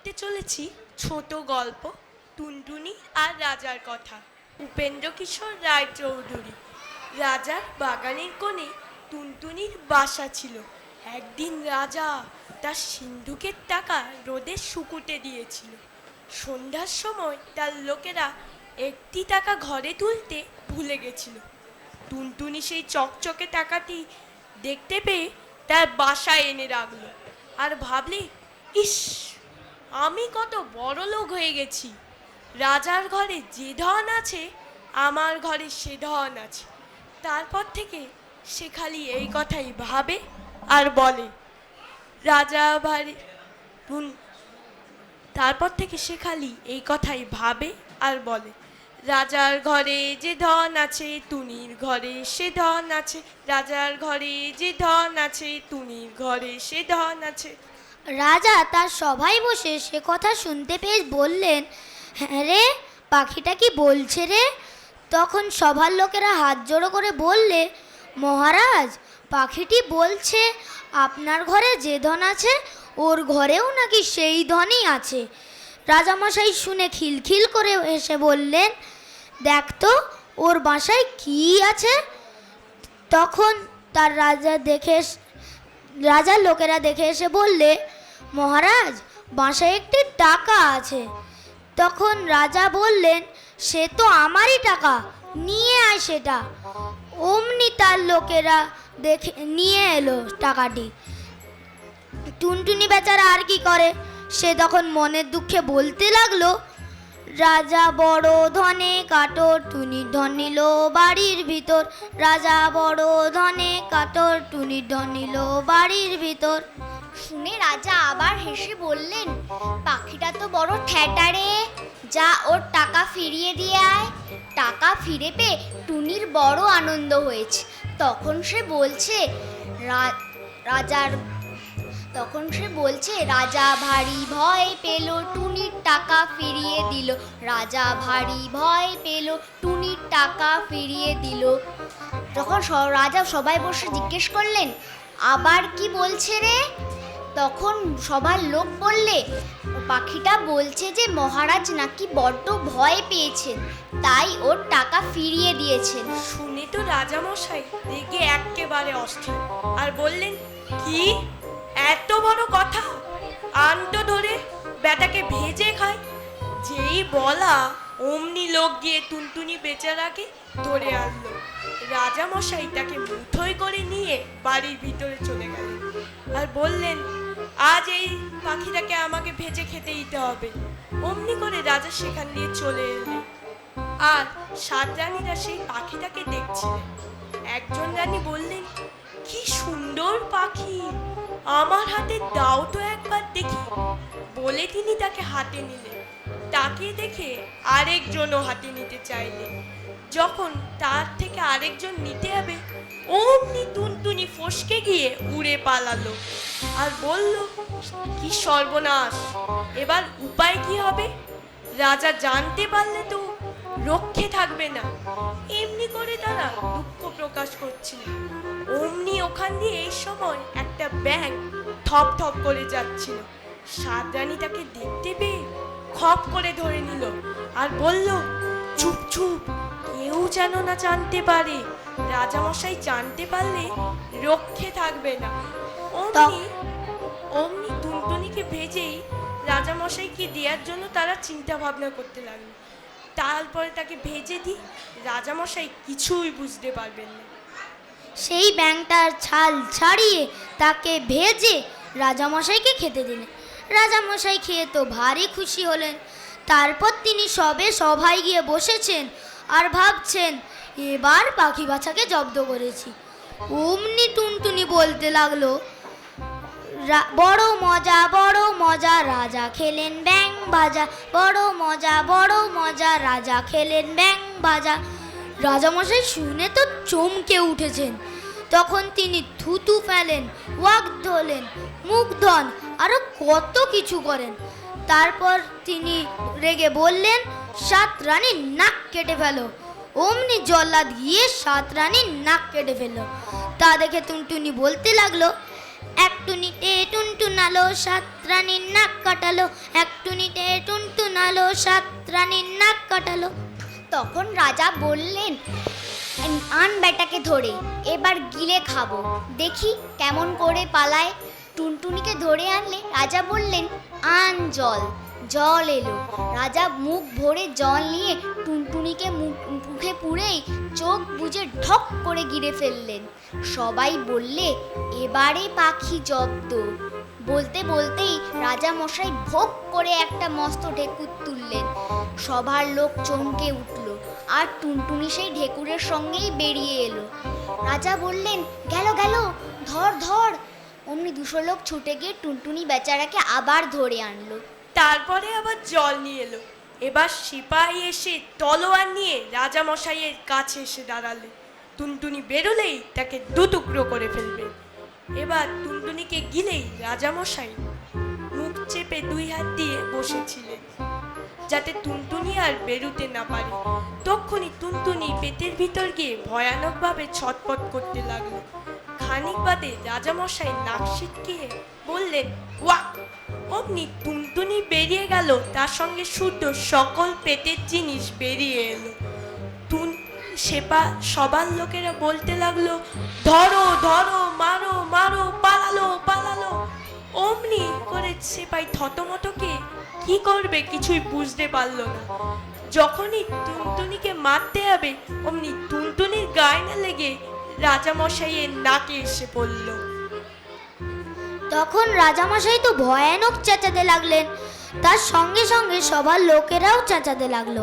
পড়তে চলেছি ছোট গল্প, টুনটুনি আর রাজার কথা। উপেন্দ্র কিশোর রায়চৌধুরী, রাজার বাগানের কোণে টুনটুনির বাসা ছিল। একদিন রাজা তার সিন্ধুকের টাকা রোদে শুকুতে দিয়েছিল। সন্ধ্যার সময় তার লোকেরা একটি টাকা ঘরে তুলতে ভুলে গেছিল। টুনটুনি সেই চকচকে টাকাটি দেখতে পেয়ে তার বাসায় এনে রাখল আর ভাবলি, ইস আমি কত বড় লোক হয়ে গেছি। রাজার ঘরে যে ধন আছে, আমার ঘরে সে ধন আছে। তারপর থেকে সে খালি এই কথাই ভাবে আর বলে, রাজা ভারী তারপর থেকে সে খালি এই কথাই ভাবে আর বলে, রাজার ঘরে যে ধন আছে তুনির ঘরে সে ধন আছে। রাজার ঘরে যে ধন আছে তুনির ঘরে সে ধন আছে। রাজা তার সভায় বসে সে কথা শুনতে পেয়ে বললেন হ্যাঁ রে, পাখিটা কি বলছে রে? তখন সভার লোকেরা হাত জোড়ো করে বললে, মহারাজ, পাখিটি বলছে, আপনার ঘরে যে ধন আছে, ওর ঘরেও নাকি সেই ধনই আছে। রাজামশাই শুনে খিলখিল করে এসে বললেন, দেখ তো, ওর বাসায় কি আছে? তখন তার রাজা দেখে রাজার লোকেরা দেখে এসে বললে, মহারাজ, বাসায় একটি টাকা আছে। তখন রাজা বললেন, সে তো আমারই টাকা, নিয়ে আয় সেটা। অমনি তার লোকেরা দেখে, নিয়ে এলো টাকাটি। টুনটুনি বেচারা আর কি করে? সে তখন মনের দুঃখে বলতে লাগল, রাজা বড় ধনে কাটর, টুনি ধন নিল বাড়ির ভিতর। রাজা বড় ধনে কাটর টুনির ধন বাড়ির ভিতর। শুনে রাজা আবার হেসে বললেন, পাখিটা তো বড় ঠ্যাটারে। যা ওর টাকা ফিরিয়ে দিয়ে আয়। টাকা ফিরে পেয়ে টুনির বড় আনন্দ হয়েছে। তখন সে বলছে, "রা- রাজার তখন সে বলছে, রাজা ভারী ভয় পেল, টুনির টাকা ফিরিয়ে দিল। রাজা ভারী ভয় পেল, টুনির টাকা ফিরিয়ে দিল। তখন স- রাজা সবাই বসে জিজ্ঞেস করলেন, আবার কি বলছে রে? তখন সবার লোক বললে, পাখিটা বলছে যে মহারাজ নাকি বড্ড ভয় পেয়েছেন, তাই ওর টাকা ফিরিয়ে দিয়েছেন। শুনে তো রাজামশাই রেগে একেবারে অস্থির। আর বললেন, কি? এত বড় কথা। আনটো ধরে বেটাকে ভেজে খায়। যেই বলা অমনি লোক গিয়ে টুনটুনি বেচারাকে ধরে আনলো। রাজামশাই তাকে মুঠোয় করে নিয়ে বাড়ির ভিতরে চলে গেলেন। আর বললেন, আজ এই পাখিটাকে আমাকে ভেজে খেতে দিতে হবে। অমনি করে রাজা সেখান দিয়ে চলে এলেন। আর সাত রানীরা সেই পাখিটাকে দেখছিলেন। একজন রানী বললেন, কি সুন্দর পাখি! আমার হাতে দাও তো একবার দেখি। বলে তিনি তাকে হাতে নিলেন। তাকে দেখে আরেকজনও হাতে নিতে চাইলেন যখন তার থেকে আরেকজন নিতে হবে, অমনি টুনটুনি ফসকে গিয়ে উড়ে পালালো আর বলল, কি সর্বনাশ! এবার উপায় কি হবে? রাজা জানতে পারলে তো রক্ষে থাকবে না। এমনি করে তারা দুঃখ প্রকাশ করছিল। অমনি ওখান দিয়ে এই সময় একটা ব্যাং থপ থপ করে যাচ্ছিল। সাত রানী তাকে দেখতে পেয়ে খপ করে ধরে নিল আর বলল চুপ চুপ কেউ যেন না জানতে পারে। রাজামশাই জানতে পারলে রক্ষে থাকবে না। অমনি অমনি টুনটুনিকে ভেজেই রাজামশাইকে দেওয়ার জন্য তারা চিন্তা ভাবনা করতে লাগল। তারপরে তাকে ভেজে দিই। রাজামশাই কিছুই বুঝতে পারবেন না। সেই ব্যাংটার ছাল ছাড়িয়ে তাকে ভেজে রাজামশাইকে খেতে দিলেন। রাজামশাই খেয়ে তো ভারী খুশি হলেন। তারপর তিনি সবে সভায় গিয়ে বসেছেন আর ভাবছেন, এবার পাখি বাছাকে জব্দ করেছি। অমনি টুনটুনি বলতে লাগল বড় মজা বড় মজা, রাজা খেলেন ব্যাং বাজা। বড় মজা বড় মজা, রাজা খেলেন ব্যাং বাজা। রাজামশাই শুনে তো চমকে উঠেছেন। তখন তিনি থুতু ফেলেন, ওয়াক ধোলেন মুখ ধন আরও কত কিছু করেন। তারপর তিনি রেগে বললেন, সাত রানীর নাক কেটে ফেলো। অমনি জল্লাদ গিয়ে সাত রানীর নাক কেটে ফেলল। তা দেখে টুনটুনি বলতে লাগল এক টুনিতে টুনটুনালো সাত রানীর নাক কাটালো। এক টুনিতে টুনটুনালো সাত রানীর নাক কাটালো। তখন রাজা বললেন আন বেটাকে ধরে, এবার গিলে খাব। দেখি কেমন করে পালায়। টুনটুনিকে ধরে আনলে রাজা বললেন, আন জল। জল এলো। রাজা মুখ ভরে জল নিয়ে টুনটুনিকে মুখ- পুরেই চোখ বুজে ঢক করে গিরে ফেললেন। সবাই বললে, এবারে পাখি জব্দ। বলতে বলতেই রাজা মশাই ভোগ করে একটা মস্ত ঢেকুর তুললেন। সবার লোক চমকে উঠল আর টুনটুনি সেই ঢেকুরের সঙ্গেই বেরিয়ে এলো। রাজা বললেন, গেল গেল, ধর ধর। অমনি দুশো লোক ছুটে গিয়ে টুনটুনি বেচারাকে আবার ধরে আনলো। তারপরে আবার জল নিয়ে এলো। এবার সিপাহি এসে তলোয়ার নিয়ে রাজামশাইয়ের কাছে এসে দাঁড়ালে। টুনটুনি বেরোলেই তাকে দু টুকরো করে ফেলবে। এবার টুনটুনিকে গিলেই রাজামশাই মুখ চেপে দুই হাত দিয়ে বসেছিলেন, যাতে টুনটুনি আর বেরুতে না পারে। তক্ষুনি টুনটুনি পেটের ভিতর গিয়ে ভয়ানকভাবে ছটপট করতে লাগল। খানিক বাদে রাজামশাই নাক সিটকিয়ে বললেন ওয়াক অমনি টুনটুনি বেরিয়ে গেল। তার সঙ্গে শুদ্ধ সকল পেটের জিনিস বেরিয়ে এলো। টুন সেপা সবার লোকেরা বলতে লাগল, ধরো ধরো, মারো মারো, পালালো পালালো। অমনি করে সেপাই থতমতকে কি করবে কিছুই বুঝতে পারল না। যখনই টুনটুনিকে মারতে যাবে অমনি টুনটুনির গায়ে না লেগে রাজামশাইয়ের নাকে এসে পড়ল। তখন রাজামশাই তো ভয়ানক চেঁচাতে লাগলেন। তার সঙ্গে সঙ্গে সবার লোকেরাও চেঁচাতে লাগল।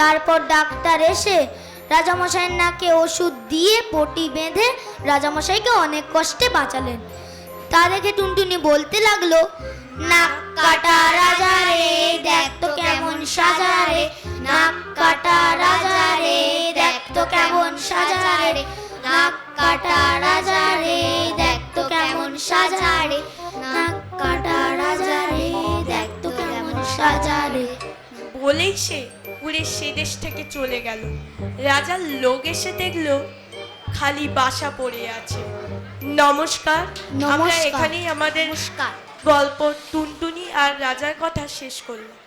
তারপর ডাক্তার এসে রাজামশাইয়ের নাকে ওষুধ দিয়ে পটি বেঁধে রাজামশাইকে অনেক কষ্টে বাঁচালেন। তা দেখে টুনটুনি বলতে লাগল, নাক কাটা রাজা রে, দেখ তো কেমন সাজা রে। নাক কাটা রাজা রে, দেখ তো কেমন সাজা রে। নাক কাটা রাজা সাজা রে নাক কাটা রাজা রে দেখ তো কেমন সাজা রে। বলেই সে উড়ে সে দেশ থেকে চলে গেল। রাজার লোক এসে দেখল খালি বাসা পড়ে আছে। নমস্কার আমরা এখানেই আমাদের গল্প টুনটুনি আর রাজার কথা শেষ করলাম।